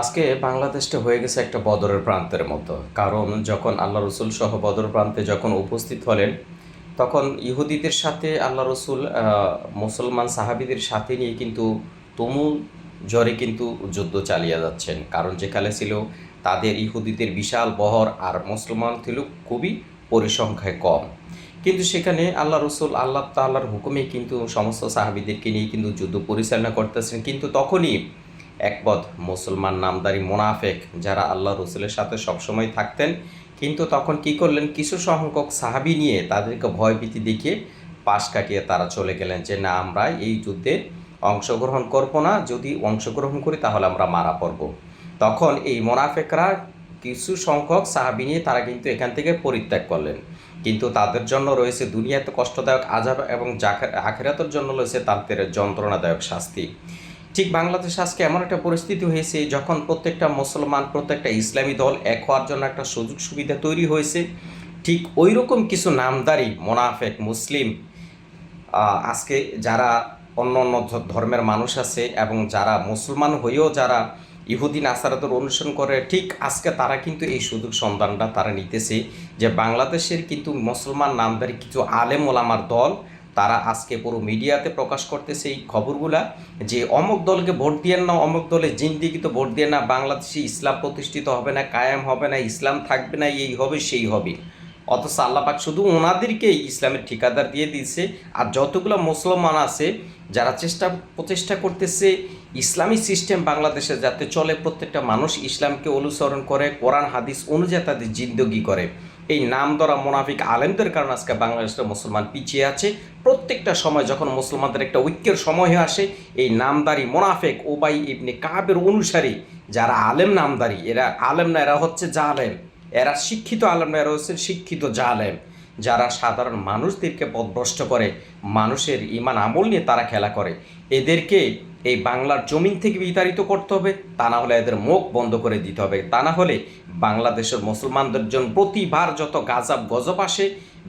আজকে বাংলাদেশটা হয়ে গেছে একটা বদরের প্রান্তের মতো। কারণ যখন আল্লাহ রসুল সহ বদর প্রান্তে যখন উপস্থিত হলেন, তখন ইহুদিদের সাথে আল্লাহ রসুল মুসলমান সাহাবিদের সাথে নিয়ে কিন্তু তুমুল জ্বরে কিন্তু যুদ্ধ চালিয়ে যাচ্ছেন। কারণ যেখানে ছিল তাদের ইহুদিদের বিশাল বহর আর মুসলমান ছিল খুবই পরিসংখ্যায় কম। কিন্তু সেখানে আল্লাহ রসুল, আল্লাহ তাল্লাহর হুকুমে কিন্তু সমস্ত সাহাবিদেরকে নিয়ে কিন্তু যুদ্ধ পরিচালনা করতেছেন। কিন্তু তখনই একপদ মুসলমান নামদারি মোনাফেক যারা আল্লাহ রসুলের সাথে সবসময় থাকতেন। কিন্তু তখন কি করলেন? কিছু সংখ্যক সাহাবি নিয়ে তাদেরকে ভয়ভীতি দেখিয়ে পাশ কাটিয়ে তারা চলে গেলেন যে, না, আমরা এই যুদ্ধে অংশগ্রহণ করব না। যদি অংশগ্রহণ করি, তাহলে আমরা মারা পড়ব। তখন এই মোনাফেকরা কিছু সংখ্যক সাহাবি নিয়ে তারা কিন্তু এখান থেকে পরিত্যাগ করলেন। কিন্তু তাদের জন্য রয়েছে দুনিয়াতে কষ্টদায়ক আজাব এবং আখেরাতের জন্য রয়েছে তাদের যন্ত্রণাদায়ক শাস্তি। ঠিক বাংলাদেশ আজকে এমন একটা পরিস্থিতি হয়েছে, যখন প্রত্যেকটা মুসলমান, প্রত্যেকটা ইসলামী দল এক হওয়ার জন্য একটা সুযোগ সুবিধা তৈরি হয়েছে। ঠিক ওই রকম কিছু নামদারি মোনাফেক মুসলিম আজকে যারা অন্য অন্য ধর্মের মানুষ আছে এবং যারা মুসলমান হয়েও যারা ইহুদিন নাসারাতের অনুসরণ করে, ঠিক আজকে তারা কিন্তু এই সুযোগ সন্ধানটা তারা নিতেছে যে বাংলাদেশের কিন্তু মুসলমান নামদারি কিছু আলেম ওলামার দল তারা আজকে পুরো মিডিয়াতে প্রকাশ করতেছে এই খবরগুলা যে অমুক দলকে ভোট দিয়ে না অমুক দলে জিন্দিগি তো ভোট দিয়ে না বাংলাদেশে ইসলাম প্রতিষ্ঠিত হবে না, কায়েম হবে না, ইসলাম থাকবে না, এই হবে, সেই হবে। অথচ আল্লাপাক শুধু ওনাদেরকেই ইসলামের ঠিকাদার দিয়ে দিয়েছে, আর যতগুলো মুসলমান আছে, যারা চেষ্টা, প্রচেষ্টা করতেছে ইসলামী সিস্টেম বাংলাদেশে যাতে চলে, প্রত্যেকটা মানুষ ইসলামকে অনুসরণ করে, কোরআন, হাদিস অনুযায়ী তাদের জিন্দগি করে। এই নাম ধরা মোনাফিক আলেমদের কারণে আজকে বাংলাদেশের মুসলমান পিছিয়ে আছে। প্রত্যেকটা সময় যখন মুসলমানদের একটা ঐক্যের সময় আসে, এই নামদারি মোনাফেক ওবাই ইবনে কাবের অনুসারী, যারা আলেম নামদারি এরা আলেম না, এরা হচ্ছে জালেম। এরা শিক্ষিত আলেম না, এরা হচ্ছে শিক্ষিত জালেম। যারা সাধারণ মানুষদেরকে পথভ্রষ্ট করে, মানুষের ইমান আমল নিয়ে তারা খেলা করে, এদেরকে এই বাংলার জমিন থেকে বিতাড়িত করতে হবে, তা না হলে এদের মুখ বন্ধ করে দিতে হবে। তা না হলে বাংলাদেশের মুসলমানদের জন্য প্রতিবার যত গাজাব গজব আসে,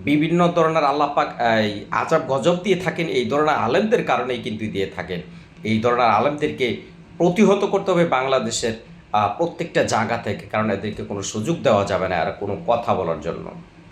বিভিন্ন ধরনের আল্লাপাক আজাব গজব দিয়ে থাকেন, এই ধরনের আলেমদের কারণেই কিন্তু দিয়ে থাকেন। এই ধরনের আলেমদেরকে প্রতিহত করতে হবে বাংলাদেশের প্রত্যেকটা জায়গা থেকে, কারণ এদেরকে কোনো সুযোগ দেওয়া যাবে না আর কোনো কথা বলার জন্য।